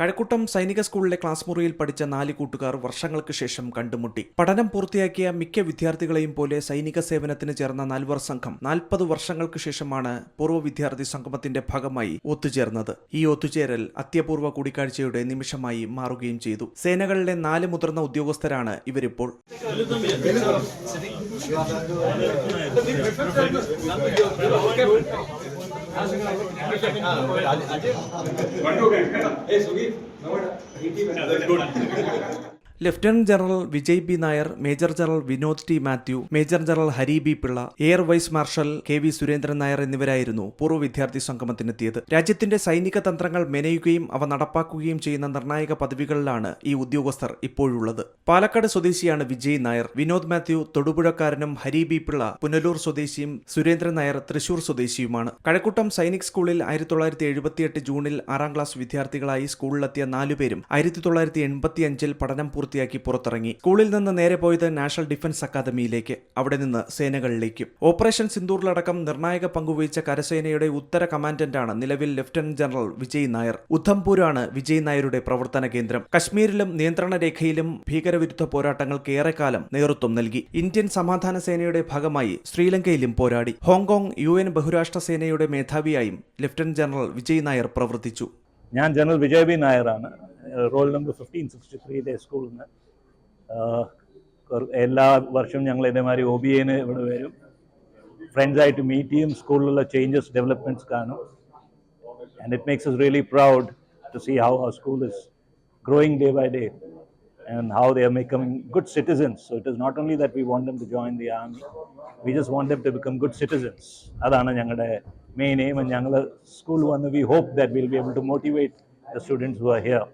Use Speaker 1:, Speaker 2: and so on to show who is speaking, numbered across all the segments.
Speaker 1: കഴക്കൂട്ടം സൈനിക സ്കൂളിലെ ക്ലാസ് മുറിയിൽ പഠിച്ച നാല് കൂട്ടുകാർ വർഷങ്ങൾക്ക് ശേഷം കണ്ടുമുട്ടി. പഠനം പൂർത്തിയാക്കിയ മിക്ക വിദ്യാർത്ഥികളെയും പോലെ സൈനിക സേവനത്തിന് ചേർന്ന നാൽവർ സംഘം നാൽപ്പത് വർഷങ്ങൾക്ക് ശേഷമാണ് പൂർവ വിദ്യാർത്ഥി സംഗമത്തിന്റെ ഭാഗമായി ഒത്തുചേർന്നത്. ഈ ഒത്തുചേരൽ അത്യപൂർവ കൂടിക്കാഴ്ചയുടെ നിമിഷമായി മാറുകയും ചെയ്തു. സേനകളിലെ നാല് മുതിർന്ന ഉദ്യോഗസ്ഥരാണ് ഇവരിപ്പോൾ. अजय मंटू ए सुगी नो बेटा ठीक ही है good lieutenant general Vijay B Nair major general Vinod T Mathew major general Hari B Pillai air vice marshal K V Surendran Nair എന്നിവരായിരുന്നു പൂർവ വിദ്യാർത്ഥി സംഗമത്തിനെത്തിയത്. രാജ്യത്തിന്റെ സൈനിക തന്ത്രങ്ങൾ മെനയുകയും അവ നടപ്പാക്കുകയും ചെയ്യുന്ന നിർണായക പദവികളിലാണ് ഈ ഉദ്യോഗസ്ഥർ ഇപ്പോഴുള്ളത്. പാലക്കാട് സ്വദേശിയാണ് വിജയ് നായർ. വിനോദ് മാത്യു തൊടുപുഴക്കാരനും ഹരി ബി പിള്ള പുനലൂർ സ്വദേശിയും സുരേന്ദ്രൻ നായർ തൃശൂർ സ്വദേശിയുമാണ്. കഴക്കൂട്ടം സൈനിക് സ്കൂളിൽ ആയിരത്തി തൊള്ളായിരത്തി എഴുപത്തിയെട്ട് ജൂണിൽ ആറാം ക്ലാസ് വിദ്യാർത്ഥികളായി സ്കൂളിലെത്തിയ നാലുപേരും ആയിരത്തി തൊള്ളായിരത്തി എൺപത്തിയഞ്ചിൽ പഠനം പൂർത്തിയാക്കി പുറത്തിറങ്ങി. സ്കൂളിൽ നിന്ന് നേരെ പോയത് നാഷണൽ ഡിഫൻസ് അക്കാദമിയിലേക്ക്. അവിടെ നിന്ന് സേനകളിലേക്കും. ഓപ്പറേഷൻ സിന്ദൂറിലടക്കം നിർണായക പങ്കുവഹിച്ച കരസേനയുടെ ഉത്തര കമാൻഡന്റാണ് നിലവിൽ ലഫ്റ്റനന്റ് ജനറൽ വിജയ് നായർ. ഉദ്ധംപൂരാണ് വിജയ് നായരുടെ പ്രവർത്തന കേന്ദ്രം. കശ്മീരിലും നിയന്ത്രണ രേഖയിലും ഭീകരവിരുദ്ധ പോരാട്ടങ്ങൾക്ക് ഏറെക്കാലം നേതൃത്വം നൽകി. ഇന്ത്യൻ സമാധാന സേനയുടെ ഭാഗമായി ശ്രീലങ്കയിലും പോരാടി. ഹോങ്കോങ് യു എൻ ബഹുരാഷ്ട്ര സേനയുടെ മേധാവിയായും ലഫ്റ്റനന്റ് ജനറൽ വിജയ് നായർ പ്രവർത്തിച്ചു.
Speaker 2: ഞാൻ ജനറൽ വിജയ് ബി നായരാണ്. റോൾ നമ്പർ ഫിഫ്റ്റീൻ സിക്സ്റ്റി ത്രീയിലെ സ്കൂളിൽ നിന്ന് എല്ലാ വർഷവും ഞങ്ങൾ ഇതേമാതിരി ഒ ബി എന് ഇവിടെ വരും ഫ്രണ്ട്സായിട്ട് മീറ്റ് ചെയ്യും സ്കൂളിലുള്ള ചേഞ്ചസ് ഡെവലപ്മെൻറ്റ്സ് കാണും and it makes us really proud to see how our school is growing day by day and how they are becoming good citizens. So it is not only that we want them to join the army, we just want them to become good citizens. അതാണ് ഞങ്ങളുടെ main aim ഞങ്ങൾ school വന്ന് we hope that will be able to motivate the students who are here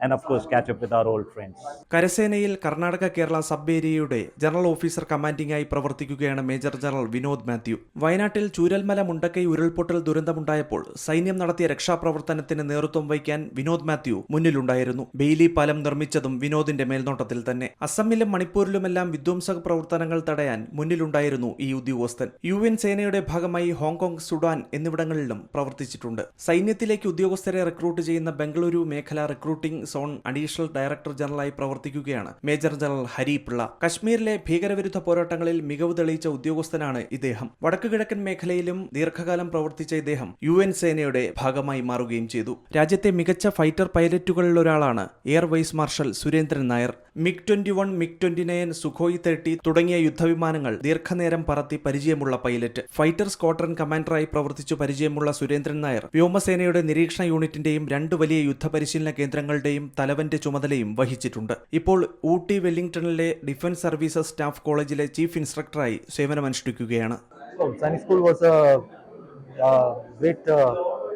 Speaker 2: and of course catch up with our old friends
Speaker 1: കരസേനയിൽ Karnataka Kerala sub ഏരിയയുടെ general officer കമാൻഡിംഗായി പ്രവർത്തിക്കുകയാണ് major general Vinod Mathew. വയനാട്ടിൽ ചൂരൽമല മുണ്ടക്കൈ ഉരുൾപൊട്ടൽ ദുരന്തമുണ്ടായപ്പോൾ സൈന്യം നടത്തിയ രക്ഷാപ്രവർത്തനത്തിന് നേതൃത്വം വഹിക്കാൻ വിനോദ് മാത്യു മുന്നിലുണ്ടായിരുന്നു. ബെയിലി പാലം നിർമ്മിച്ചതും വിനോദിന്റെ മേൽനോട്ടത്തിൽ തന്നെ. അസമിലും മണിപ്പൂരിലുമെല്ലാം വിധ്വംസക പ്രവർത്തനങ്ങൾ തടയാൻ മുന്നിലുണ്ടായിരുന്നു ഈ ഉദ്യോഗസ്ഥൻ. യു എൻ സേനയുടെ ഭാഗമായി ഹോങ്കോങ് സുഡാൻ എന്നിവിടങ്ങളിലും പ്രവർത്തിച്ചിട്ടുണ്ട്. സൈന്യത്തിലേക്ക് ഉദ്യോഗസ്ഥരെ റിക്രൂട്ട് ചെയ്യുന്ന ബംഗളൂരു മേഖല റിക്രൂട്ടിംഗ് സോൺ അഡീഷണൽ ഡയറക്ടർ ജനറലായി പ്രവർത്തിക്കുകയാണ്. മേജർ ജനറൽ ഹരി പിള്ള കശ്മീരിലെ ഭീകരവിരുദ്ധ പോരാട്ടങ്ങളിൽ മികവ് തെളിയിച്ച ഉദ്യോഗസ്ഥനാണ് ഇദ്ദേഹം. വടക്കു കിഴക്കൻ മേഖലയിലും ദീർഘകാലം പ്രവർത്തിച്ച ഇദ്ദേഹം യു എൻ സേനയുടെ ഭാഗമായി മാറുകയും ചെയ്തു. രാജ്യത്തെ മികച്ച ഫൈറ്റർ പൈലറ്റുകളിൽ ഒരാളാണ് air vice marshal Surendran Nair. MiG twenty one MiG twenty nine Sukhoi thirty തുടങ്ങിയ യുദ്ധവിമാനങ്ങൾ ദീർഘനേരം പറത്തി പരിചയമുള്ള പൈലറ്റ്. ഫൈറ്റർ സ്ക്വാഡ്രൺ കമാൻഡറായി പ്രവർത്തിച്ചു പരിചയമുള്ള സുരേന്ദ്രൻ നായർ. വ്യോമസേനയുടെ നിരീക്ഷണ യൂണിറ്റിന്റെയും രണ്ട് വലിയ യുദ്ധപരിശീലന കേന്ദ്രങ്ങളുടെയും തലവന്റെ ചുമതലയും വഹിച്ചിട്ടുണ്ട് ഇപ്പോൾ ഊട്ടി വെല്ലിംഗ്ടണിലെ ഡിഫൻസ് സർവീസസ് സ്റ്റാഫ് കോളേജിലെ ചീഫ് ഇൻസ്ട്രക്ടറായി സേവനമനുഷ്ഠിക്കുകയാണ്
Speaker 3: So, Sainik School was a, a great uh,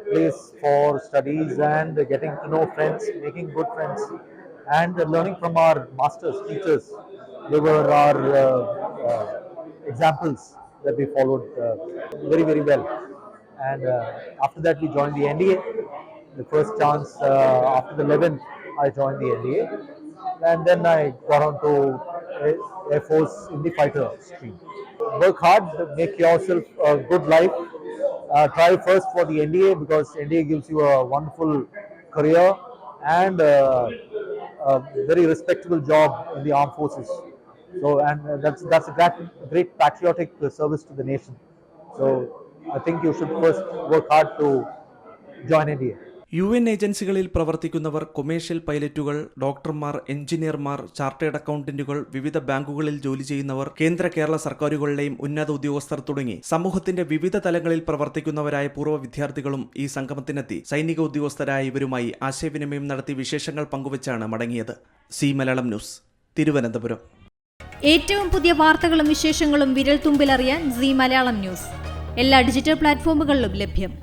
Speaker 3: place for studies and getting to know friends, making good friends, and learning from our masters, teachers. They were our uh, uh, examples that we followed uh, very, very well. And uh, after that, we joined the NDA. the first chance uh, after the 11th, I joined the NDA. And then I got on to Air- Force in the fighter stream. Work hard, make yourself a good life. Uh, try first for the NDA because NDA gives you a wonderful career and uh, a very respectable job in the armed forces. So, and that's that's a great, great patriotic service to the nation. So, I think you should first work hard to join NDA.
Speaker 1: U N ഏജൻസികളിൽ പ്രവർത്തിക്കുന്നവർ commercial പൈലറ്റുകൾ ഡോക്ടർമാർ എഞ്ചിനീയർമാർ chartered അക്കൗണ്ടന്റുകൾ വിവിധ ബാങ്കുകളിൽ ജോലി ചെയ്യുന്നവർ കേന്ദ്ര കേരള സർക്കാരുകളിലെയും ഉന്നത ഉദ്യോഗസ്ഥർ തുടങ്ങി സമൂഹത്തിന്റെ വിവിധ തലങ്ങളിൽ പ്രവർത്തിക്കുന്നവരായ പൂർവ വിദ്യാർത്ഥികളും ഈ സംഗമത്തിനെത്തി സൈനിക ഉദ്യോഗസ്ഥരായ ഇവരുമായി ആശയവിനിമയം നടത്തി വിശേഷങ്ങൾ പങ്കുവച്ചാണ് മടങ്ങിയത്. C Malayalam news Thiruvananthapuram.
Speaker 4: ഏറ്റവും പുതിയ വാർത്തകളും വിശേഷങ്ങളും വിരൽ തുമ്പിലറിയാൻ സി മലയാളം ന്യൂസ്. എല്ലാ ഡിജിറ്റൽ പ്ലാറ്റ്ഫോമുകളിലും ലഭ്യം.